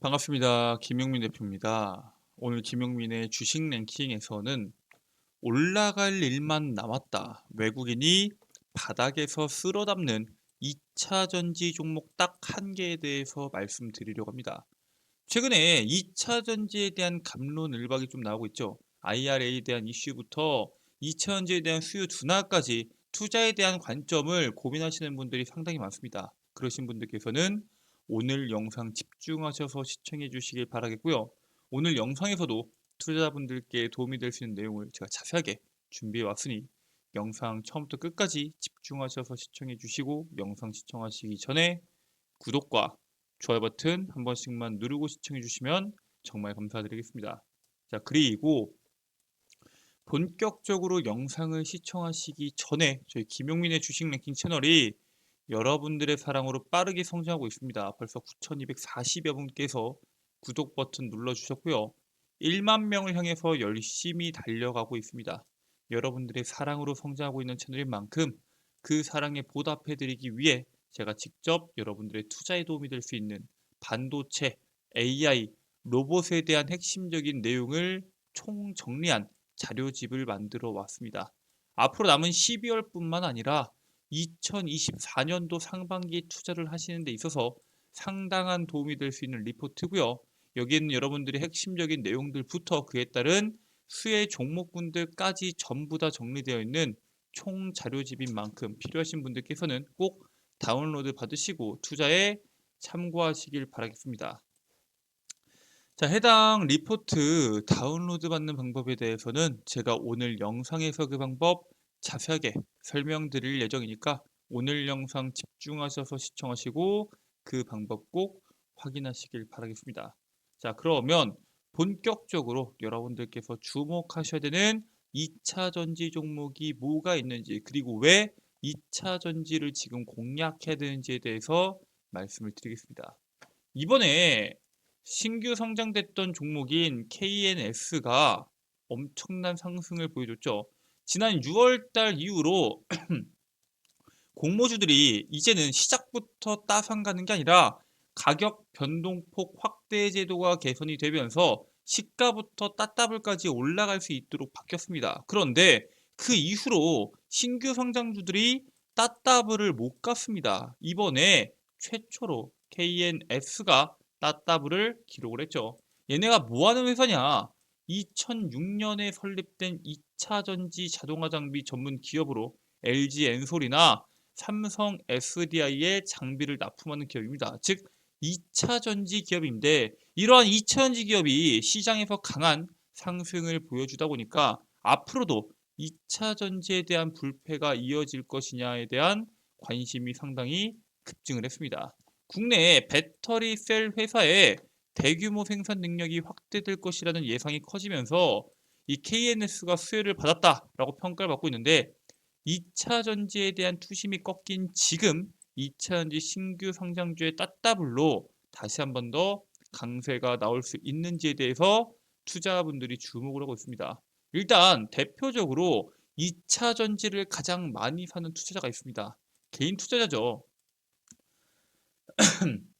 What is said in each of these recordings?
반갑습니다. 김용민 대표입니다. 오늘 김용민의 주식 랭킹에서는 올라갈 일만 남았다. 외국인이 바닥에서 쓸어담는 2차 전지 종목 딱 한 개에 대해서 말씀드리려고 합니다. 최근에 2차 전지에 대한 감론 을박이 좀 나오고 있죠. IRA에 대한 이슈부터 2차 전지에 대한 수요 둔화까지 투자에 대한 관점을 고민하시는 분들이 상당히 많습니다. 그러신 분들께서는 오늘 영상 집중하셔서 시청해 주시길 바라겠고요. 오늘 영상에서도 투자자분들께 도움이 될 수 있는 내용을 제가 자세하게 준비해 왔으니 영상 처음부터 끝까지 집중하셔서 시청해 주시고 영상 시청하시기 전에 구독과 좋아요 버튼 한 번씩만 누르고 시청해 주시면 정말 감사드리겠습니다. 자, 그리고 본격적으로 영상을 시청하시기 전에 저희 김용민의 주식 랭킹 채널이 여러분들의 사랑으로 빠르게 성장하고 있습니다. 벌써 9,240여 분께서 구독 버튼 눌러주셨고요. 1만 명을 향해서 열심히 달려가고 있습니다. 여러분들의 사랑으로 성장하고 있는 채널인 만큼 그 사랑에 보답해드리기 위해 제가 직접 여러분들의 투자에 도움이 될 수 있는 반도체, AI, 로봇에 대한 핵심적인 내용을 총 정리한 자료집을 만들어 왔습니다. 앞으로 남은 12월뿐만 아니라 2024년도 상반기 투자를 하시는 데 있어서 상당한 도움이 될 수 있는 리포트고요. 여기에는 여러분들이 핵심적인 내용들부터 그에 따른 수혜 종목군들까지 전부 다 정리되어 있는 총 자료집인 만큼 필요하신 분들께서는 꼭 다운로드 받으시고 투자에 참고하시길 바라겠습니다. 자, 해당 리포트 다운로드 받는 방법에 대해서는 제가 오늘 영상에서 그 방법 자세하게 설명드릴 예정이니까 오늘 영상 집중하셔서 시청하시고 그 방법 꼭 확인하시길 바라겠습니다. 자, 그러면 본격적으로 여러분들께서 주목하셔야 되는 2차 전지 종목이 뭐가 있는지 그리고 왜 2차 전지를 지금 공략해야 되는지에 대해서 말씀을 드리겠습니다. 이번에 신규 성장됐던 종목인 KNS가 엄청난 상승을 보여줬죠. 지난 6월달 이후로 공모주들이 이제는 시작부터 따상 가는 게 아니라 가격 변동폭 확대 제도가 개선이 되면서 시가부터 따따블까지 올라갈 수 있도록 바뀌었습니다. 그런데 그 이후로 신규 성장주들이 따따블을 못 갔습니다. 이번에 최초로 KNS가 따따블을 기록을 했죠. 얘네가 뭐 하는 회사냐? 2006년에 설립된 2차 전지 자동화 장비 전문 기업으로 LG 엔솔이나 삼성 SDI의 장비를 납품하는 기업입니다. 즉 2차 전지 기업인데 이러한 2차 전지 기업이 시장에서 강한 상승을 보여주다 보니까 앞으로도 2차 전지에 대한 불패가 이어질 것이냐에 대한 관심이 상당히 급증을 했습니다. 국내 배터리 셀 회사에 대규모 생산 능력이 확대될 것이라는 예상이 커지면서 이 KNS가 수혜를 받았다라고 평가를 받고 있는데 2차 전지에 대한 투심이 꺾인 지금 2차 전지 신규 성장주의 따따블로 다시 한 번 더 강세가 나올 수 있는지에 대해서 투자분들이 주목을 하고 있습니다. 일단 대표적으로 2차 전지를 가장 많이 사는 투자자가 있습니다. 개인 투자자죠.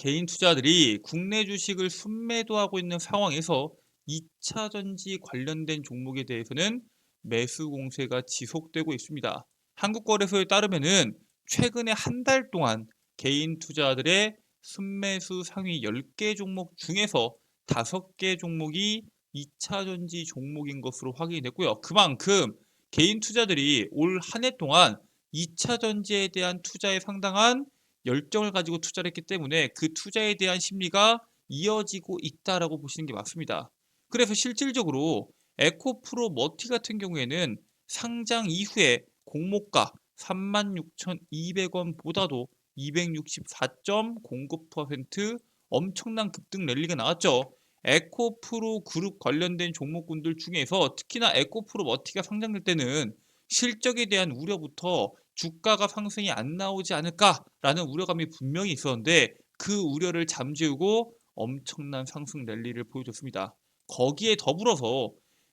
개인 투자들이 국내 주식을 순매도하고 있는 상황에서 2차 전지 관련된 종목에 대해서는 매수 공세가 지속되고 있습니다. 한국거래소에 따르면은 최근에 한 달 동안 개인 투자들의 순매수 상위 10개 종목 중에서 5개 종목이 2차 전지 종목인 것으로 확인이 됐고요. 그만큼 개인 투자들이 올 한 해 동안 2차 전지에 대한 투자에 상당한 열정을 가지고 투자를 했기 때문에 그 투자에 대한 심리가 이어지고 있다라고 보시는 게 맞습니다. 그래서 실질적으로 에코프로 머티 같은 경우에는 상장 이후에 공모가 36,200원보다도 264.09% 엄청난 급등 랠리가 나왔죠. 에코프로 그룹 관련된 종목군들 중에서 특히나 에코프로 머티가 상장될 때는 실적에 대한 우려부터 주가가 상승이 안 나오지 않을까라는 우려감이 분명히 있었는데 그 우려를 잠재우고 엄청난 상승 랠리를 보여줬습니다. 거기에 더불어서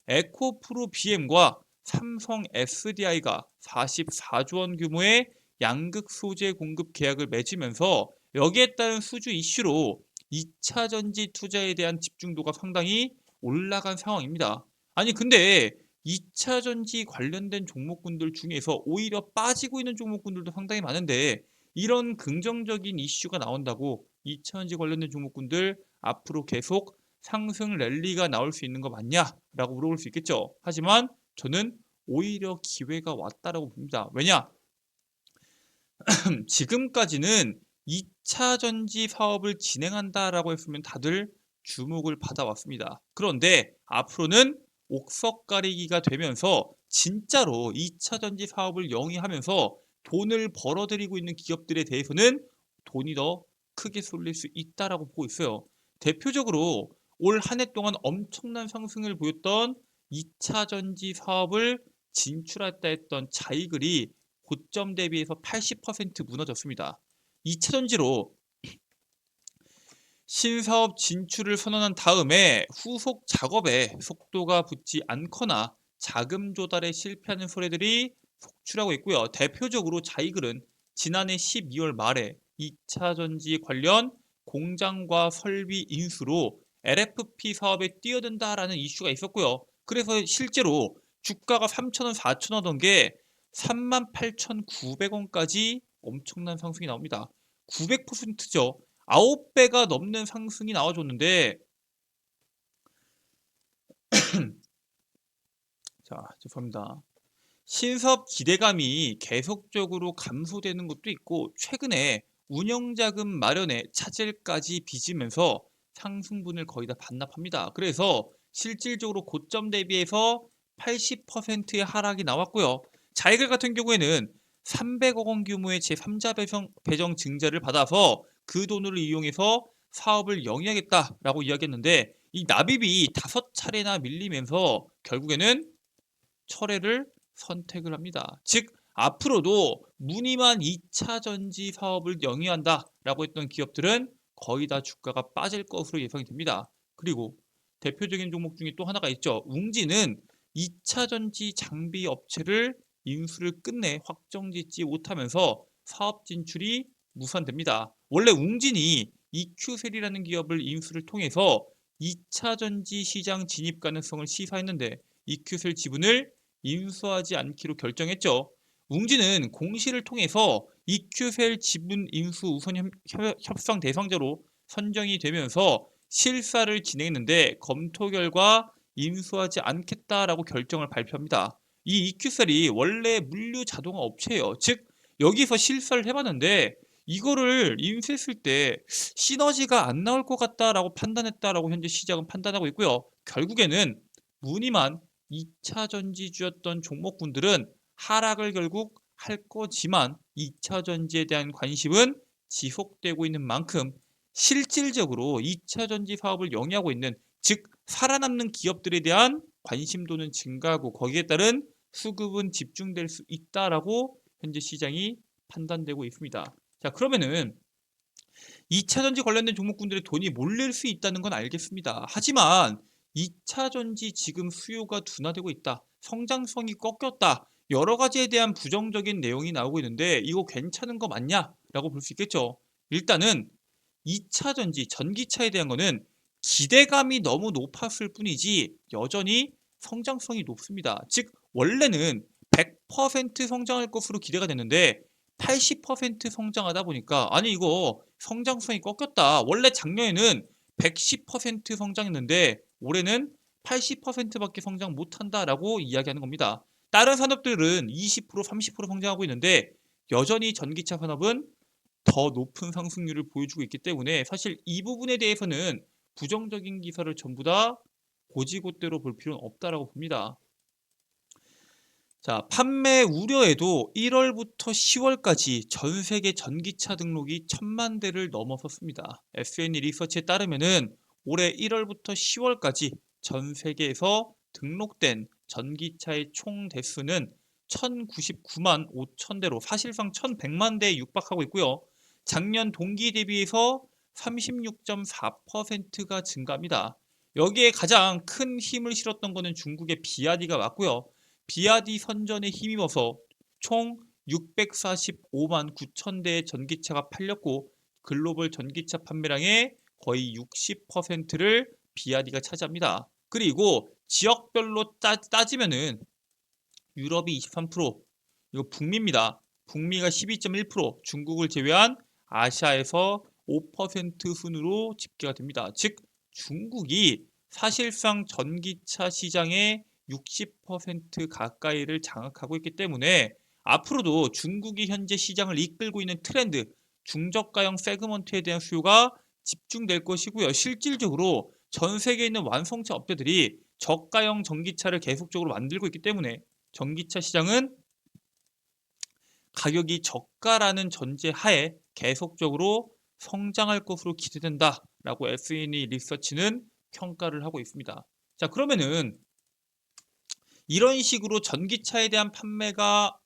에코프로 BM과 삼성 SDI가 44조 원 규모의 양극 소재 공급 계약을 맺으면서 여기에 따른 수주 이슈로 2차 전지 투자에 대한 집중도가 상당히 올라간 상황입니다. 아니 근데 2차 전지 관련된 종목군들 중에서 오히려 빠지고 있는 종목군들도 상당히 많은데 이런 긍정적인 이슈가 나온다고 2차 전지 관련된 종목군들 앞으로 계속 상승 랠리가 나올 수 있는 거 맞냐라고 물어볼 수 있겠죠. 하지만 저는 오히려 기회가 왔다라고 봅니다. 왜냐? 지금까지는 2차 전지 사업을 진행한다라고 했으면 다들 주목을 받아왔습니다. 그런데 앞으로는 옥석 가리기가 되면서 진짜로 2차 전지 사업을 영위하면서 돈을 벌어들이고 있는 기업들에 대해서는 돈이 더 크게 쏠릴 수 있다라고 보고 있어요. 대표적으로 올 한 해 동안 엄청난 상승을 보였던 2차 전지 사업을 진출했다 했던 자이글이 고점 대비해서 80% 무너졌습니다. 2차 전지로 신사업 진출을 선언한 다음에 후속 작업에 속도가 붙지 않거나 자금 조달에 실패하는 소리들이 속출하고 있고요. 대표적으로 자이글은 지난해 12월 말에 2차 전지 관련 공장과 설비 인수로 LFP 사업에 뛰어든다라는 이슈가 있었고요. 그래서 실제로 주가가 3,000원, 4,000원 하던 게 38,900원까지 엄청난 상승이 나옵니다. 900%죠. 9배가 넘는 상승이 나와줬는데 자 죄송합니다. 신사업 기대감이 계속적으로 감소되는 것도 있고 최근에 운영자금 마련에 차질까지 빚으면서 상승분을 거의 다 반납합니다. 그래서 실질적으로 고점 대비해서 80%의 하락이 나왔고요. 자이글 같은 경우에는 300억 원 규모의 제3자 배정, 배정 증자를 받아서 그 돈을 이용해서 사업을 영위하겠다라고 이야기했는데 이 납입이 다섯 차례나 밀리면서 결국에는 철회를 선택을 합니다. 즉 앞으로도 무늬만 2차 전지 사업을 영위한다라고 했던 기업들은 거의 다 주가가 빠질 것으로 예상이 됩니다. 그리고 대표적인 종목 중에 또 하나가 있죠. 웅지는 2차 전지 장비 업체를 인수를 끝내 확정 짓지 못하면서 사업 진출이 무산됩니다. 원래 웅진이 EQ셀이라는 기업을 인수를 통해서 2차 전지 시장 진입 가능성을 시사했는데 EQ셀 지분을 인수하지 않기로 결정했죠. 웅진은 공시를 통해서 EQ셀 지분 인수 우선 협상 대상자로 선정이 되면서 실사를 진행했는데 검토 결과 인수하지 않겠다라고 결정을 발표합니다. 이 EQ셀이 원래 물류 자동화 업체예요. 즉 여기서 실사를 해봤는데 이거를 인수했을 때 시너지가 안 나올 것 같다라고 판단했다라고 현재 시장은 판단하고 있고요. 결국에는 무늬만 2차 전지주였던 종목군들은 하락을 결국 할 거지만 2차 전지에 대한 관심은 지속되고 있는 만큼 실질적으로 2차 전지 사업을 영위하고 있는 즉 살아남는 기업들에 대한 관심도는 증가하고 거기에 따른 수급은 집중될 수 있다라고 현재 시장이 판단되고 있습니다. 자 그러면은 2차 전지 관련된 종목군들의 돈이 몰릴 수 있다는 건 알겠습니다. 하지만 2차 전지 지금 수요가 둔화되고 있다. 성장성이 꺾였다. 여러 가지에 대한 부정적인 내용이 나오고 있는데 이거 괜찮은 거 맞냐? 라고 볼 수 있겠죠. 일단은 2차 전지, 전기차에 대한 거는 기대감이 너무 높았을 뿐이지 여전히 성장성이 높습니다. 즉 원래는 100% 성장할 것으로 기대가 됐는데 80% 성장하다 보니까 아니 이거 성장성이 꺾였다. 원래 작년에는 110% 성장했는데 올해는 80%밖에 성장 못한다라고 이야기하는 겁니다. 다른 산업들은 20% 30% 성장하고 있는데 여전히 전기차 산업은 더 높은 상승률을 보여주고 있기 때문에 사실 이 부분에 대해서는 부정적인 기사를 전부 다 고지고대로 볼 필요는 없다라고 봅니다. 자, 판매 우려에도 1월부터 10월까지 전 세계 전기차 등록이 천만 대를 넘어섰습니다. SNE 리서치에 따르면은 올해 1월부터 10월까지 전 세계에서 등록된 전기차의 총 대수는 1099만 5천 대로 사실상 1100만 대에 육박하고 있고요. 작년 동기 대비해서 36.4%가 증가합니다. 여기에 가장 큰 힘을 실었던 것은 중국의 비아디가 맞고요. 비아디 선전에 힘입어서 총 645만 9천 대의 전기차가 팔렸고 글로벌 전기차 판매량의 거의 60%를 비아디가 차지합니다. 그리고 지역별로 따, 따지면은 유럽이 23%, 이거 북미입니다. 북미가 12.1%, 중국을 제외한 아시아에서 5% 순으로 집계가 됩니다. 즉 중국이 사실상 전기차 시장의 60% 가까이를 장악하고 있기 때문에 앞으로도 중국이 현재 시장을 이끌고 있는 트렌드 중저가형 세그먼트에 대한 수요가 집중될 것이고요. 실질적으로 전 세계에 있는 완성차 업체들이 저가형 전기차를 계속적으로 만들고 있기 때문에 전기차 시장은 가격이 저가라는 전제 하에 계속적으로 성장할 것으로 기대된다라고 SNE 리서치는 평가를 하고 있습니다. 자, 그러면은 이런 식으로 전기차에 대한 판매가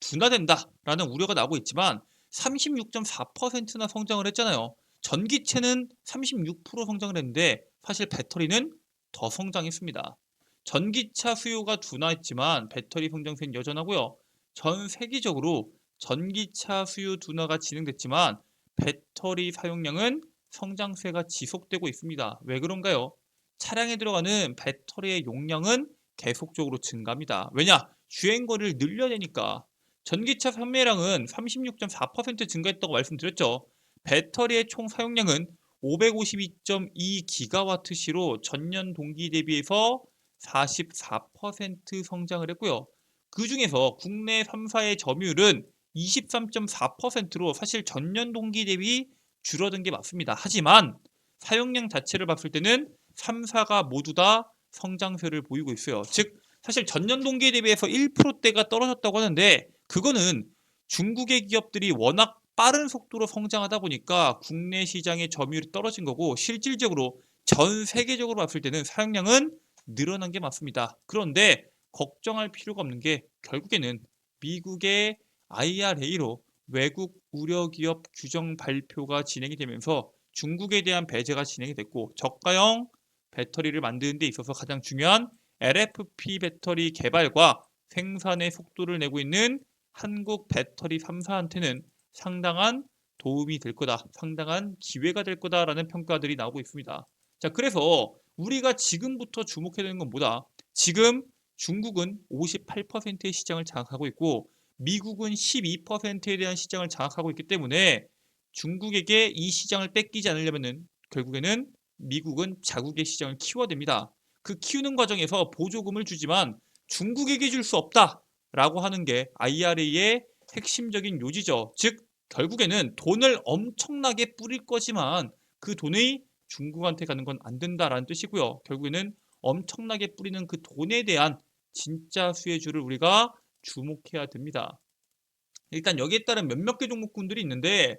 둔화된다라는 우려가 나오고 있지만 36.4%나 성장을 했잖아요. 전기체는 36% 성장을 했는데 사실 배터리는 더 성장했습니다. 전기차 수요가 둔화했지만 배터리 성장세는 여전하고요. 전 세계적으로 전기차 수요 둔화가 진행됐지만 배터리 사용량은 성장세가 지속되고 있습니다. 왜 그런가요? 차량에 들어가는 배터리의 용량은 계속적으로 증가합니다. 왜냐? 주행거리를 늘려야 되니까. 전기차 판매량은 36.4% 증가했다고 말씀드렸죠. 배터리의 총 사용량은 552.2기가와트 시로 전년 동기 대비해서 44% 성장을 했고요. 그 중에서 국내 3사의 점유율은 23.4%로 사실 전년 동기 대비 줄어든 게 맞습니다. 하지만 사용량 자체를 봤을 때는 3사가 모두 다 성장세를 보이고 있어요. 즉 사실 전년 동기에 대비해서 1%대가 떨어졌다고 하는데 그거는 중국의 기업들이 워낙 빠른 속도로 성장하다 보니까 국내 시장의 점유율이 떨어진 거고 실질적으로 전 세계적으로 봤을 때는 사용량은 늘어난 게 맞습니다. 그런데 걱정할 필요가 없는 게 결국에는 미국의 IRA로 외국 우려 기업 규정 발표가 진행이 되면서 중국에 대한 배제가 진행이 됐고 저가형 배터리를 만드는 데 있어서 가장 중요한 LFP 배터리 개발과 생산의 속도를 내고 있는 한국 배터리 3사한테는 상당한 도움이 될 거다, 상당한 기회가 될 거다라는 평가들이 나오고 있습니다. 자, 그래서 우리가 지금부터 주목해야 되는 건 뭐다? 지금 중국은 58%의 시장을 장악하고 있고 미국은 12%에 대한 시장을 장악하고 있기 때문에 중국에게 이 시장을 뺏기지 않으려면 결국에는 미국은 자국의 시장을 키워야 됩니다. 그 키우는 과정에서 보조금을 주지만 중국에게 줄 수 없다라고 하는 게 IRA의 핵심적인 요지죠. 즉 결국에는 돈을 엄청나게 뿌릴 거지만 그 돈이 중국한테 가는 건 안 된다라는 뜻이고요. 결국에는 엄청나게 뿌리는 그 돈에 대한 진짜 수혜주를 우리가 주목해야 됩니다. 일단 여기에 따른 몇몇 개 종목군들이 있는데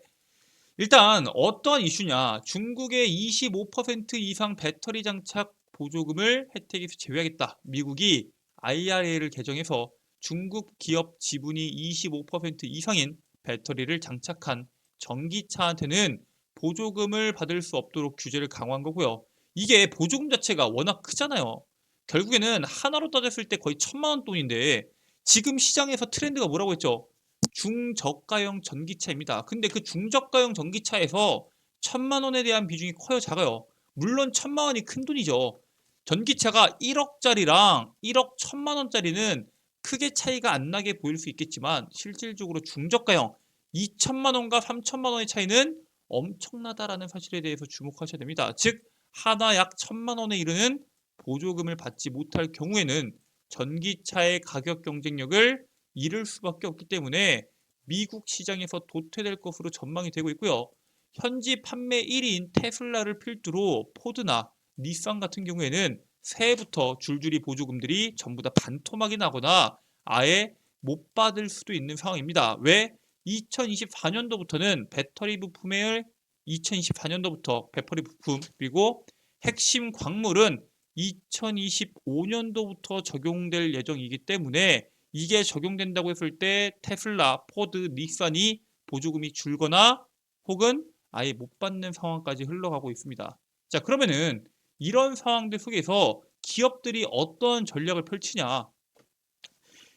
일단 어떠한 이슈냐 중국의 25% 이상 배터리 장착 보조금을 혜택에서 제외하겠다. 미국이 IRA를 개정해서 중국 기업 지분이 25% 이상인 배터리를 장착한 전기차한테는 보조금을 받을 수 없도록 규제를 강화한 거고요. 이게 보조금 자체가 워낙 크잖아요. 결국에는 하나로 따졌을 때 거의 천만 원 돈인데 지금 시장에서 트렌드가 뭐라고 했죠? 중저가형 전기차입니다. 근데 그 중저가형 전기차에서 천만 원에 대한 비중이 커요, 작아요? 물론 천만 원이 큰 돈이죠. 전기차가 1억짜리랑 1억 천만 원짜리는 크게 차이가 안 나게 보일 수 있겠지만 실질적으로 중저가형 2천만 원과 3천만 원의 차이는 엄청나다라는 사실에 대해서 주목하셔야 됩니다. 즉 하나 약 천만 원에 이르는 보조금을 받지 못할 경우에는 전기차의 가격 경쟁력을 잃을 수밖에 없기 때문에 미국 시장에서 도태될 것으로 전망이 되고 있고요. 현지 판매 1위인 테슬라를 필두로 포드나 니산 같은 경우에는 새해부터 줄줄이 보조금들이 전부 다 반토막이 나거나 아예 못 받을 수도 있는 상황입니다. 왜? 2024년도부터는 배터리 부품을 2024년도부터 배터리 부품 그리고 핵심 광물은 2025년도부터 적용될 예정이기 때문에 이게 적용된다고 했을 때 테슬라, 포드, 닉산이 보조금이 줄거나 혹은 아예 못 받는 상황까지 흘러가고 있습니다. 자, 그러면은 이런 상황들 속에서 기업들이 어떤 전략을 펼치냐?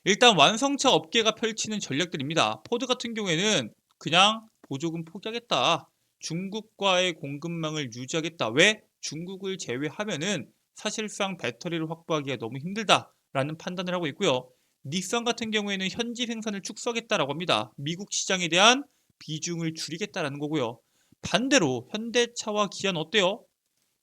일단 완성차 업계가 펼치는 전략들입니다. 포드 같은 경우에는 그냥 보조금 포기하겠다. 중국과의 공급망을 유지하겠다. 왜? 중국을 제외하면은 사실상 배터리를 확보하기가 너무 힘들다라는 판단을 하고 있고요. 닛산 같은 경우에는 현지 생산을 축소하겠다라고 합니다. 미국 시장에 대한 비중을 줄이겠다라는 거고요. 반대로 현대차와 기아는 어때요?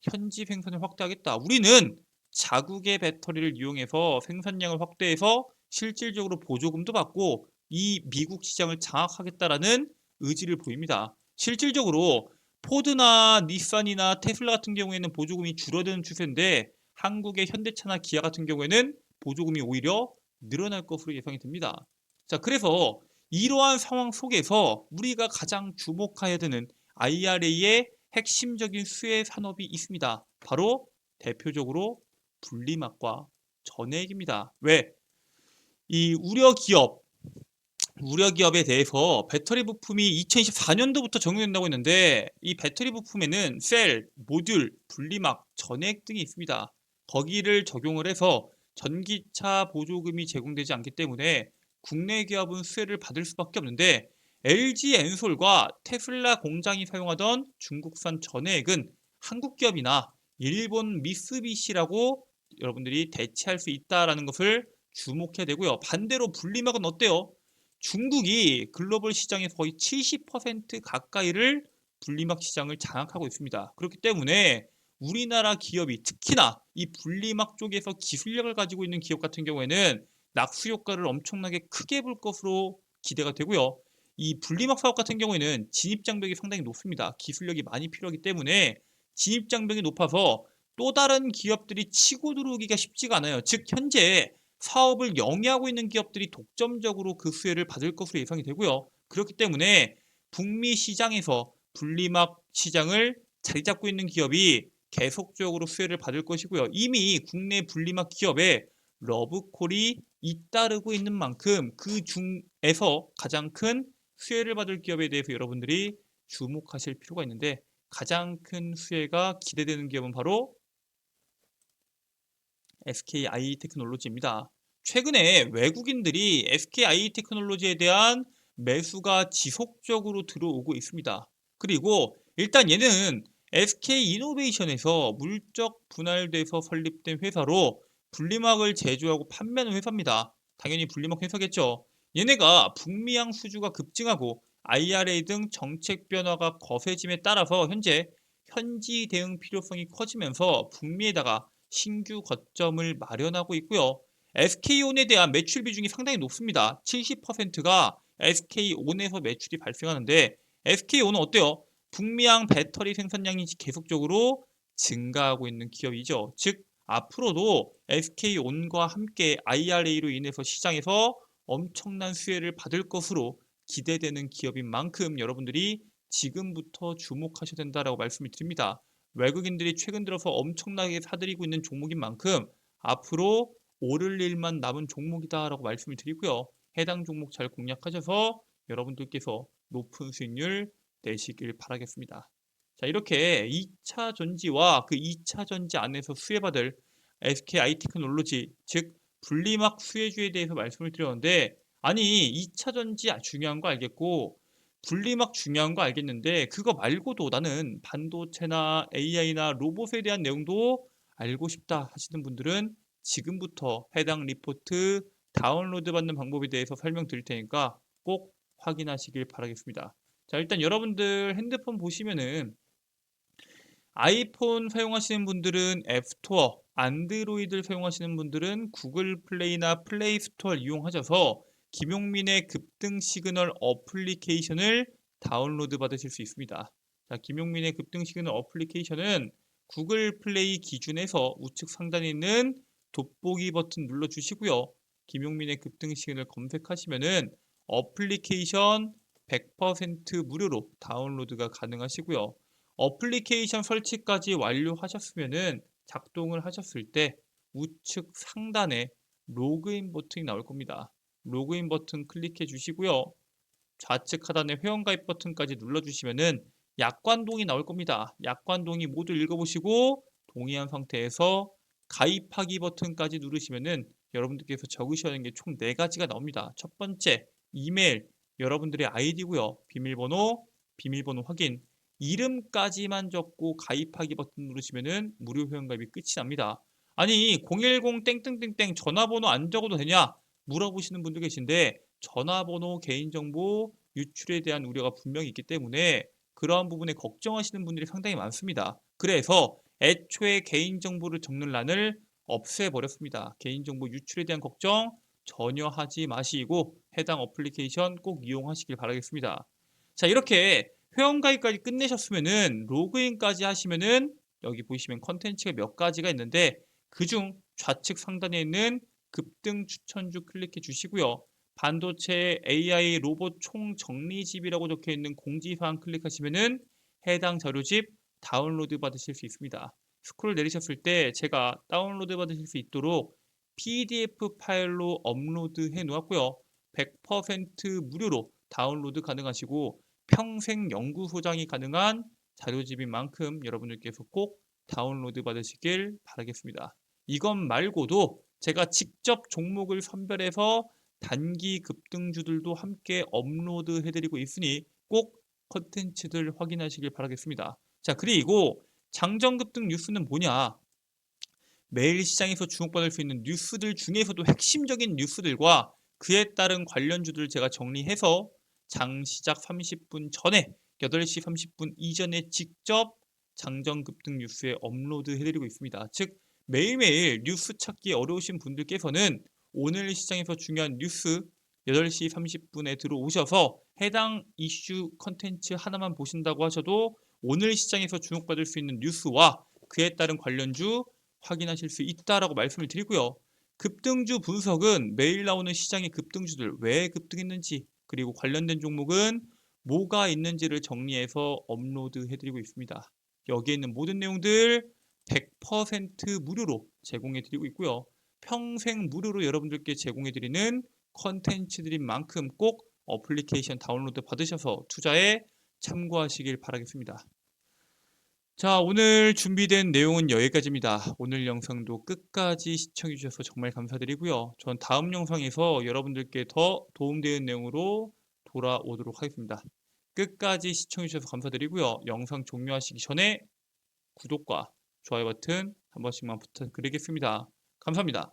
현지 생산을 확대하겠다. 우리는 자국의 배터리를 이용해서 생산량을 확대해서 실질적으로 보조금도 받고 이 미국 시장을 장악하겠다라는 의지를 보입니다. 실질적으로 포드나 닛산이나 테슬라 같은 경우에는 보조금이 줄어드는 추세인데 한국의 현대차나 기아 같은 경우에는 보조금이 오히려 늘어날 것으로 예상이 됩니다. 자, 그래서 이러한 상황 속에서 우리가 가장 주목해야 되는 IRA의 핵심적인 수혜 산업이 있습니다. 바로 대표적으로 분리막과 전해액입니다. 왜? 이 우려 기업, 우려 기업에 대해서 배터리 부품이 2024년도부터 적용된다고 했는데 이 배터리 부품에는 셀, 모듈, 분리막, 전해액 등이 있습니다. 거기를 적용을 해서 전기차 보조금이 제공되지 않기 때문에 국내 기업은 수혜를 받을 수밖에 없는데 LG 엔솔과 테슬라 공장이 사용하던 중국산 전해액은 한국 기업이나 일본 미쓰비시라고 여러분들이 대체할 수 있다라는 것을 주목해야 되고요. 반대로 분리막은 어때요? 중국이 글로벌 시장에서 거의 70% 가까이를 분리막 시장을 장악하고 있습니다. 그렇기 때문에 우리나라 기업이 특히나 이 분리막 쪽에서 기술력을 가지고 있는 기업 같은 경우에는 낙수 효과를 엄청나게 크게 볼 것으로 기대가 되고요. 이 분리막 사업 같은 경우에는 진입 장벽이 상당히 높습니다. 기술력이 많이 필요하기 때문에 진입 장벽이 높아서 또 다른 기업들이 치고 들어오기가 쉽지가 않아요. 즉 현재 사업을 영위하고 있는 기업들이 독점적으로 그 수혜를 받을 것으로 예상이 되고요. 그렇기 때문에 북미 시장에서 분리막 시장을 자리 잡고 있는 기업이 계속적으로 수혜를 받을 것이고요. 이미 국내 분리막 기업에 러브콜이 잇따르고 있는 만큼 그 중에서 가장 큰 수혜를 받을 기업에 대해서 여러분들이 주목하실 필요가 있는데 가장 큰 수혜가 기대되는 기업은 바로 SKI 테크놀로지입니다. 최근에 외국인들이 SKI 테크놀로지에 대한 매수가 지속적으로 들어오고 있습니다. 그리고 일단 얘는 SK 이노베이션에서 물적 분할돼서 설립된 회사로 분리막을 제조하고 판매하는 회사입니다. 당연히 분리막 회사겠죠. 얘네가 북미양 수주가 급증하고 IRA 등 정책 변화가 거세짐에 따라서 현재 현지 대응 필요성이 커지면서 북미에다가 신규 거점을 마련하고 있고요. SK온에 대한 매출 비중이 상당히 높습니다. 70%가 SK온에서 매출이 발생하는데 SK온은 어때요? 북미양 배터리 생산량이 계속적으로 증가하고 있는 기업이죠. 즉 앞으로도 SK온과 함께 IRA로 인해서 시장에서 엄청난 수혜를 받을 것으로 기대되는 기업인 만큼 여러분들이 지금부터 주목하셔야 된다라고 말씀을 드립니다. 외국인들이 최근 들어서 엄청나게 사들이고 있는 종목인 만큼 앞으로 오를 일만 남은 종목이다라고 말씀을 드리고요. 해당 종목 잘 공략하셔서 여러분들께서 높은 수익률 내시길 바라겠습니다. 자, 이렇게 2차 전지와 그 2차 전지 안에서 수혜받을 SK IT 테크놀로지, 즉 분리막 수혜주에 대해서 말씀을 드렸는데 아니 2차 전지 중요한 거 알겠고 분리막 중요한 거 알겠는데 그거 말고도 나는 반도체나 AI나 로봇에 대한 내용도 알고 싶다 하시는 분들은 지금부터 해당 리포트 다운로드 받는 방법에 대해서 설명드릴 테니까 꼭 확인하시길 바라겠습니다. 자 일단 여러분들 핸드폰 보시면은 아이폰 사용하시는 분들은 앱스토어, 안드로이드를 사용하시는 분들은 구글 플레이나 플레이 스토어를 이용하셔서 김용민의 급등 시그널 어플리케이션을 다운로드 받으실 수 있습니다. 자, 김용민의 급등 시그널 어플리케이션은 구글 플레이 기준에서 우측 상단에 있는 돋보기 버튼 눌러주시고요. 김용민의 급등 시그널 검색하시면은 어플리케이션 100% 무료로 다운로드가 가능하시고요. 어플리케이션 설치까지 완료하셨으면은 작동을 하셨을 때 우측 상단에 로그인 버튼이 나올 겁니다. 로그인 버튼 클릭해 주시고요. 좌측 하단에 회원가입 버튼까지 눌러주시면은 약관동이 나올 겁니다. 약관동이 모두 읽어보시고 동의한 상태에서 가입하기 버튼까지 누르시면은 여러분들께서 적으셔야 하는 게 총 4가지가 나옵니다. 첫 번째, 이메일, 여러분들의 아이디고요. 비밀번호, 비밀번호 확인. 이름까지만 적고 가입하기 버튼 누르시면은 무료 회원가입이 끝이 납니다. 아니 010 땡땡땡땡 전화번호 안 적어도 되냐 물어보시는 분도 계신데 전화번호 개인정보 유출에 대한 우려가 분명히 있기 때문에 그러한 부분에 걱정하시는 분들이 상당히 많습니다. 그래서 애초에 개인정보를 적는 란을 없애버렸습니다. 개인정보 유출에 대한 걱정 전혀 하지 마시고 해당 어플리케이션 꼭 이용하시길 바라겠습니다. 자 이렇게 회원가입까지 끝내셨으면은 로그인까지 하시면은 여기 보시면 컨텐츠가 몇 가지가 있는데 그중 좌측 상단에 있는 급등 추천주 클릭해 주시고요. 반도체 AI 로봇 총 정리집이라고 적혀 있는 공지사항 클릭하시면은 해당 자료집 다운로드 받으실 수 있습니다. 스크롤 내리셨을 때 제가 다운로드 받으실 수 있도록 PDF 파일로 업로드 해 놓았고요. 100% 무료로 다운로드 가능하시고 평생 연구 소장이 가능한 자료집인 만큼 여러분들께서 꼭 다운로드 받으시길 바라겠습니다. 이것 말고도 제가 직접 종목을 선별해서 단기 급등주들도 함께 업로드 해드리고 있으니 꼭 컨텐츠들 확인하시길 바라겠습니다. 자 그리고 장정급등 뉴스는 뭐냐? 매일 시장에서 주목받을 수 있는 뉴스들 중에서도 핵심적인 뉴스들과 그에 따른 관련주들 제가 정리해서 장 시작 30분 전에 8시 30분 이전에 직접 장정급등 뉴스에 업로드 해드리고 있습니다. 즉 매일매일 뉴스 찾기 어려우신 분들께서는 오늘 시장에서 중요한 뉴스 8시 30분에 들어오셔서 해당 이슈 컨텐츠 하나만 보신다고 하셔도 오늘 시장에서 주목받을 수 있는 뉴스와 그에 따른 관련주 확인하실 수 있다라고 말씀을 드리고요. 급등주 분석은 매일 나오는 시장의 급등주들 왜 급등했는지 그리고 관련된 종목은 뭐가 있는지를 정리해서 업로드 해드리고 있습니다. 여기에 있는 모든 내용들 100% 무료로 제공해 드리고 있고요. 평생 무료로 여러분들께 제공해 드리는 컨텐츠들인 만큼 꼭 어플리케이션 다운로드 받으셔서 투자에 참고하시길 바라겠습니다. 자, 오늘 준비된 내용은 여기까지입니다. 오늘 영상도 끝까지 시청해 주셔서 정말 감사드리고요. 전 다음 영상에서 여러분들께 더 도움되는 내용으로 돌아오도록 하겠습니다. 끝까지 시청해 주셔서 감사드리고요. 영상 종료하시기 전에 구독과 좋아요 버튼 한 번씩만 부탁드리겠습니다. 감사합니다.